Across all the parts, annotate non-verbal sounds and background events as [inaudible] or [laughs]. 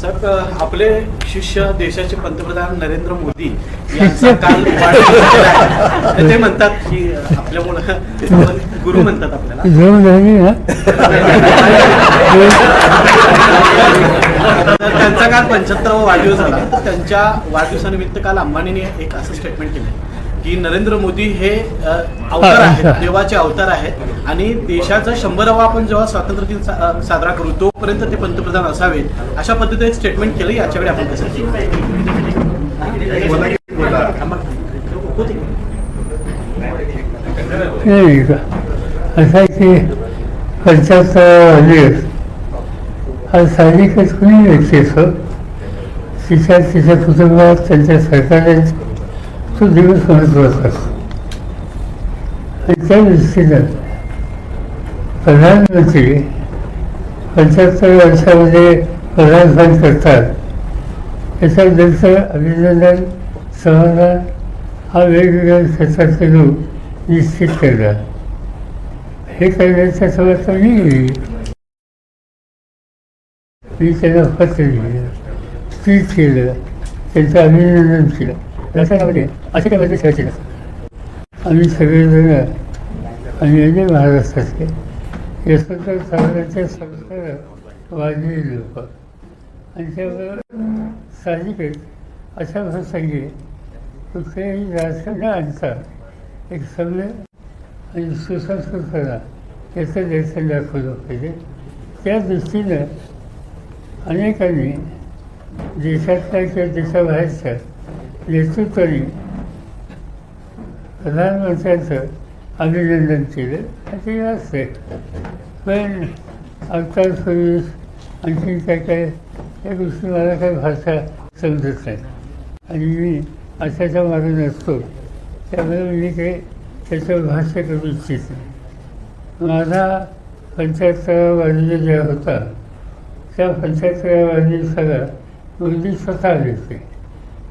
साहेब आपले शिष्य देशाचे पंतप्रधान नरेंद्र मोदी यांचा [laughs] काल ते म्हणतात की आपल्यामुळं गुरु म्हणतात आपल्याला. त्यांचा काल पंच्याहत्तरावा वाढदिवस झाला. तर त्यांच्या वाढदिवसानिमित्त काल अंबानीने एक असं स्टेटमेंट केलं की नरेंद्र मोदी हे अवतार आहेत देवाचे अवतार आहेत. आणि देशाचा शंभरावा आपण जेव्हा स्वातंत्र्य दिन साजरा करू तोपर्यंत ते पंतप्रधान असावेत. अशा पद्धतीने स्टेटमेंट केलं याच्याकडे आपण कसं असं आहे की पंच्याहत्तर दिवस हा साहजिकच कुणी व्यक्ती असो तिच्या तिच्या कुटुंबात त्यांच्या सरकारने तो दिवस महत्त्वाचा असतो आणि त्या दृष्टीनं प्रधानमंत्री पंच्याहत्तर वर्षामध्ये प्रधानपण करतात त्याच्यानंतर अभिनंदन समाधान हा वेगवेगळ्या क्षेत्रातले लोक निश्चित करतात हे करण्याच्या समर्थ मी घेईल मी त्यांना पत्र लिहिलं ट्विट केलं त्यांचं अभिनंदन केलं रसायनामध्ये असे काय माझे चर्चे आम्ही सगळेजण आम्ही अजय महाराष्ट्राचे यशवंत साहेबांचे संस्कार वाजवी लोक. आणि त्यामुळं साहजिकच अशा प्रसंगी कुठल्याही राजकारण आणता एक सभ्य आणि सुसंस्कृतपणा याचं दर्शन दाखवलं पाहिजे. त्या दृष्टीनं अनेकांनी देशातल्या किंवा देशाबाहेरच्या नेतृत्वाने प्रधानमंत्र्यांचं अभिनंदन केलं. असे असते. पण अवतार सर्विस आणखी काय काय या गोष्टी मला काही भाषा समजत नाही. आणि मी अशाच्या मागे नसतो. त्यामुळे मी काही त्याचं भाष्य करू इच्छित नाही. माझा पंच्याहत्तरावा वाढदिवस जेव्हा होता. त्या पंच्याहत्तराव्या वाढदिवसाला मुलगी स्वतः घेते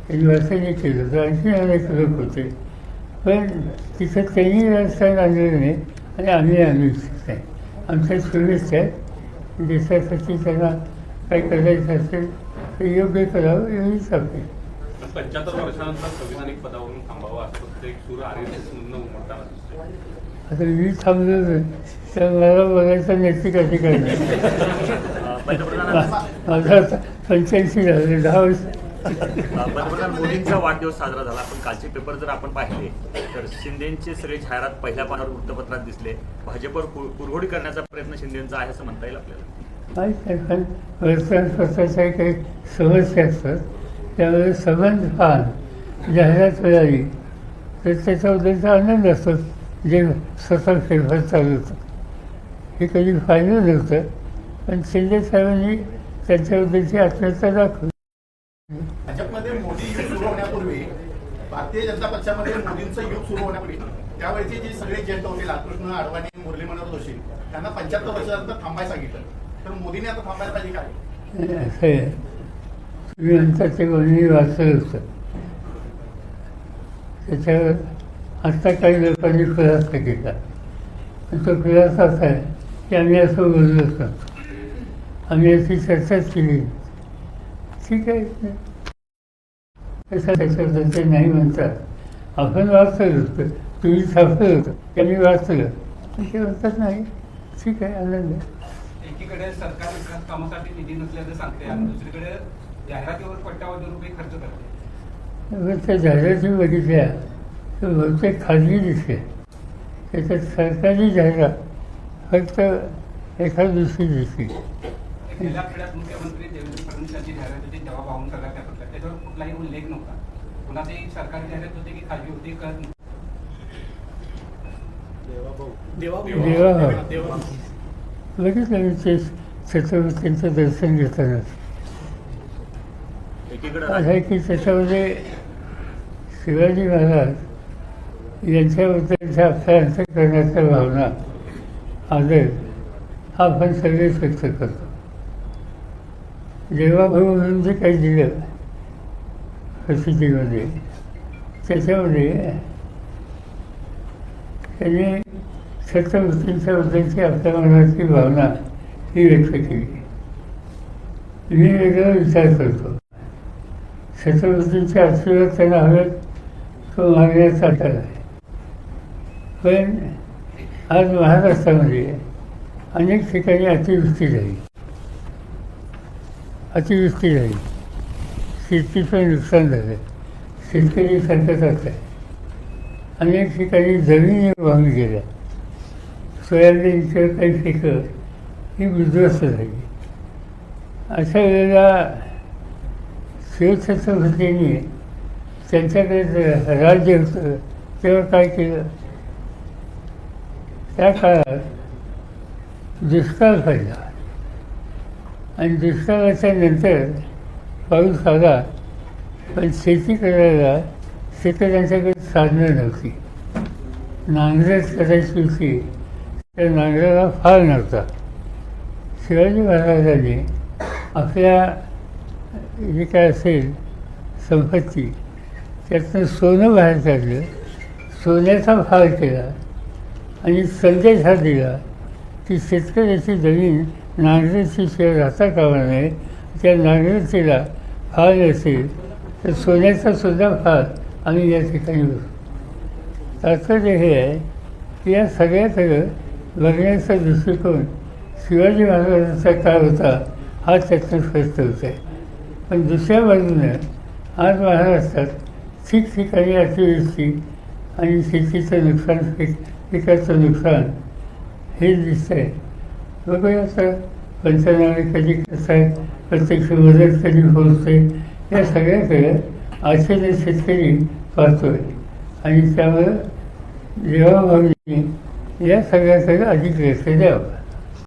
वाचनही केलं होतं आणखी अनेक लोक होते. पण तिथं त्यांनी राजकारण आणलेलं नाही आणि आम्ही आणू इच्छित नाही आमच्या शुभेच्छा आहेत देशासाठी त्यांना काही करायचं असेल तर योग्य करावं एवढीच आपली पंच्याहत्तर वर्षानंतर संविधानिक पदावरून थांबावं असं फक्त एक सूर आर एस एस मधनं उमटताना दिसतोय. आता मी थांबलो नाही. तर मला बोलायचं नैतिक अधिकार नाही. [laughs] माझा आता पंच्याऐंशी झाले दहा वर्ष पंतप्रधान मोदींचा वाढदिवस साजरा झाला. पण कालचे पेपर जर आपण पाहिले तर शिंदेचे सगळे जाहिरात पहिल्या पानावर वृत्तपत्रात दिसले. भाजपवर कुरघोडी करण्याचा प्रयत्न शिंदेचा आहे असं म्हणता येईल आपल्याला? माहीत काही समस्या असतात त्यामुळे संबंध पान जाहिरात मिळाली तर त्याच्याबद्दलचा आनंद असतो जे स्वतः फेरफार चालू होतं. हे कधी पाहिलं नव्हतं पण शिंदे साहेबांनी त्यांच्याबद्दलची आत्मीयता दाखवली. भाजपमध्ये मोदी युग सुरू होण्यापूर्वी भारतीय जनता पक्षामध्ये मोदींचं युग सुरू होण्यापूर्वी त्यावेळेचे जे सगळे ज्येष्ठ होते लालकृष्ण अडवाणी मुरली मनोहर जोशी त्यांना पंच्याहत्तर वर्षानंतर थांबायला सांगितलं. तर मोदींनी आता थांबायला पाहिजे काय तुम्ही ते कोणी वाचलं होतं त्याच्यावर आत्ता काही लोकांनी खुलासा केला आणि तो खुलासा असा आहे की आम्ही असं बोललो होतो आम्ही अशी चर्चाच केली ठीक आहे. तसं त्याच्याबद्दल ते नाही म्हणतात. आपण वाचलं होतं तुम्ही छापलं होतं त्यांनी वाचलं ते म्हणतात नाही. ठीक आहे आनंद आहे. एकीकडे सरकार विकास कामासाठी निधी नसल्याचं सांगते आणि दुसरीकडे जाहिरातीवर कोट्यावधी रुपये खर्च करते. मग त्या जाहिराती बघितल्या तर बहुतेक खाजगी दिसते. त्याच्यात सरकारी जाहिरात फक्त एखाद दुसरी दिसली गेल्या आठवड्यात मुख्यमंत्री देवेंद्र फडणवीस यांची जाहिरात होती तेव्हा पाहून सगळ्या पेपरला त्याच्यावर कुठलाही उल्लेख नव्हता. पुन्हा ते सरकारी जाहिरात होती की खाजगी होती कळत नव्हतं. देवा बघितलं मी ते छत्रपतींचं दर्शन घेताना. एकीकडे असं आहे की त्याच्यामध्ये शिवाजी महाराज यांच्याबद्दलच्या आपल्या अंतकरणाच्या भावना आदर हा आपण सगळेच व्यक्त करतो. देवाभाऊ म्हणून जे काही दिलं प्रसिद्धीमध्ये त्याच्यामध्ये त्यांनी छत्रपतींच्या बद्दलची आपल्या मनाची भावना ही व्यक्त केली. मी वेगळा विचार करतो. छत्रपतींचे आशीर्वाद त्यांना हवेत तो मागण्याचा आकार आहे. पण आज महाराष्ट्रामध्ये अनेक ठिकाणी अतिवृष्टी झाली. अतिवृष्टी झाली. शेतीचं नुकसान झालं. शेतकरी संकटात आहे. अनेक ठिकाणी जमिनी वाहून गेल्या. सोयाबीनच्या काही पिकं ही उद्ध्वस्त झाली. अशा वेळेला शिवछत्रपतींनी त्यांच्याकडे राज्य होतं तेव्हा काय केलं? त्या काळात दुष्काळ पडला. आणि दुष्काळाच्या नंतर पाऊस आला पण शेती करायला शेतकऱ्यांच्याकडे साधनं नव्हती. नांगरट करायची होती त्या नांगराला फार नव्हता. शिवाजी महाराजांनी आपल्या जे काय असेल संपत्ती त्यातनं सोनं बाहेर काढलं. सोन्याचा फार केला आणि संदेश हा दिला की शेतकऱ्याची जमीन नांगरची शिवाय राहता कामा नये. त्या नांगरतीला फार नसेल तर सोन्याचा सुद्धा फार आम्ही या ठिकाणी बसू तात्पर्य हे आहे की या सगळ्याकडं बघण्याचा दृष्टिकोन शिवाजी महाराजांचा काळ होता हा त्यातनं स्पष्ट होत आहे. पण दुसऱ्या बाजूनं आज महाराष्ट्रात ठिकठिकाणी अतिवृष्टी आणि शेतीचं नुकसान पीक पिकाचं नुकसान हे दिसतं आहे बघूया असं पंचनामे कधी कसं आहे प्रत्यक्ष मदत कधी पोहोचते या सगळ्याकडे आश्चर्य शेतकरी पाहतो आहे आणि त्यामुळं जेव्हा या सगळ्याकडे अधिक लक्ष द्यावं